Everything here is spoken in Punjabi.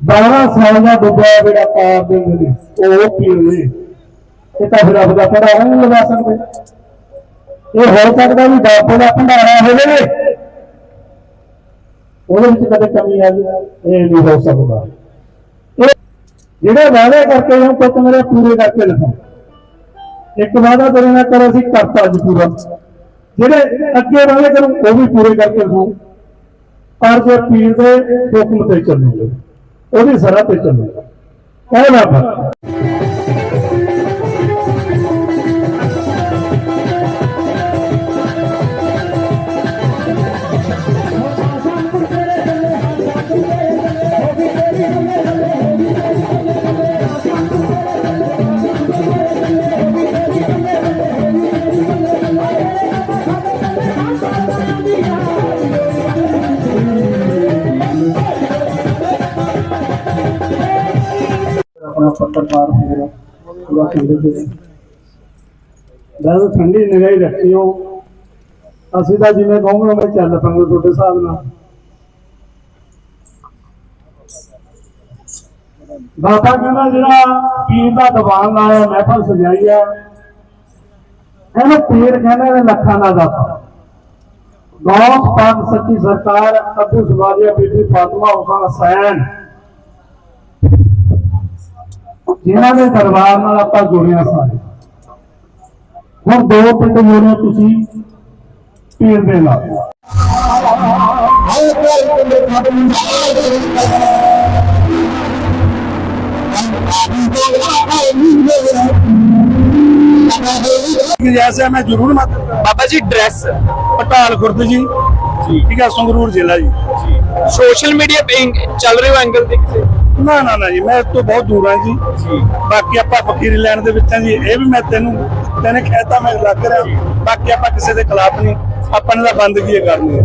12 ਸਾਲ ਦਾ ਬੱਬਾ ਜਿਹੜਾ ਪਾਰ ਦੇ ਨੇ ਉਹ ਪੀਵੇ ਇਹ ਤਾਂ ਫਿਰ ਆਪਦਾ ਪੜਾ ਨਹੀਂ ਲਗਾ ਸਕਦੇ ਇਹ ਹੋ ਸਕਦਾ ਵੀ ਬਾਪੂ ਦਾ ਭੰਡਾਰਾ ਹੋਵੇ ਉਹਦੇ ਵਿੱਚ ਕਦੇ ਕਮੀ ਆ ਜਾਏ ਇਹ ਨਹੀਂ ਹੋ ਸਕਦਾ। ਜਿਹੜੇ ਵਾਅਦੇ ਕਰਕੇ ਹੋ ਪੁੱਤ ਮੇਰੇ ਪੂਰੇ ਕਰਕੇ ਲਿਖੋ। ਇੱਕ ਵਾਅਦਾ ਤੇਰੇ ਨਾਲ ਕਰੋ ਸੀ ਕਰਤਾ ਅੱਜ ਪੂਰਾ। ਜਿਹੜੇ ਅੱਗੇ ਵਾਅਦੇ ਕਰੋ, ਉਹ ਵੀ ਪੂਰੇ ਕਰਕੇ ਲਿਖੋ। ਪਰ ਜੇ ਪੀਰ ਦੇ ਹੁਕਮ ਤੇ ਚੱਲੂਗੇ, ਉਹਦੀ ਸਰਾ ਤੇ ਚੱਲੂਗਾ। ਕਹਿਣਾ ਫਿਰ ਆਪਣਾ ਪੱਤਰਕਾਰ ਵਗੈਰਾ ਪੂਰਾ ਕਹਿੰਦੇ ਤੇ ਬਸ ਠੰਡੀ ਨਿਗਾਹ ਰੱਖਿਓ। ਅਸੀਂ ਤਾਂ ਜਿਵੇਂ ਕਹੋਗੇ ਉਵੇਂ ਚੱਲ ਪਾਂਗੇ ਤੁਹਾਡੇ ਹਿਸਾਬ ਨਾਲ। ਬਾਬਾ ਕਹਿੰਦਾ, ਜਿਹੜਾ ਪੀਰ ਦਾ ਦੀਵਾਨ ਲਾਇਆ ਮਹਿਫਲ ਸਜਾਈ ਆ ਇਹਨੂੰ ਪੀਰ ਕਹਿੰਦੇ ਨੇ ਲੱਖਾਂ ਦਾ ਦਾਤਾ ਗੌਸ ਪਾਕ ਸੱਚੀ ਸਰਕਾਰ, ਅਬੂ ਸੁਬਾਦੀਆ ਬੀਬੀ ਫਾਤਮਾ ਹੁਸਨ ਹਸੈਨ ਜਿਨ੍ਹਾਂ ਦੇ ਦਰਬਾਰ ਨਾਲ ਆਪਾਂ ਜੁੜਿਆ ਸਾਰੇ। ਹੁਣ ਦੋ ਪਿੰਡ ਜੋੜਿਆ ਤੁਸੀਂ ਪੀਰ ਦੇ ਨਾਲ। ਜੈਸੇ ਮੈਂ ਜ਼ਰੂਰ ਬਾਬਾ ਜੀ ਡਰੈਸ ਪਟਾਲ ਖੁਰਦ ਜੀ। ਠੀਕ ਹੈ ਸੰਗਰੂਰ ਜ਼ਿਲ੍ਹਾ ਜੀ। ਸੋਸ਼ਲ ਮੀਡੀਆ ਤੇ ਚੱਲ ਰਹੇ ਹੋ ਐਂਗਲ ਤੇ ਕਿਸੇ ਨਾ ਨਾ ਨਾ ਜੀ ਮੈਂ ਇਸ ਤੋਂ ਬਹੁਤ ਦੂਰ ਹਾਂ ਜੀ। ਬਾਕੀ ਆਪਾਂ ਫਕੀਰੀ ਲੈਣ ਦੇ ਵਿੱਚ ਹਾਂ ਜੀ ਇਹ ਵੀ ਮੈਂ ਤੈਨੂੰ ਤੈਨੇ ਕਹਿਤਾ ਮੈਂ ਲੱਗ ਰਿਹਾ। ਬਾਕੀ ਆਪਾਂ ਕਿਸੇ ਦੇ ਖਿਲਾਫ ਨਹੀਂ। ਆਪਾਂ ਨੇ ਤਾਂ ਬੰਦਗੀ ਕਰਨੀ ਹੈ।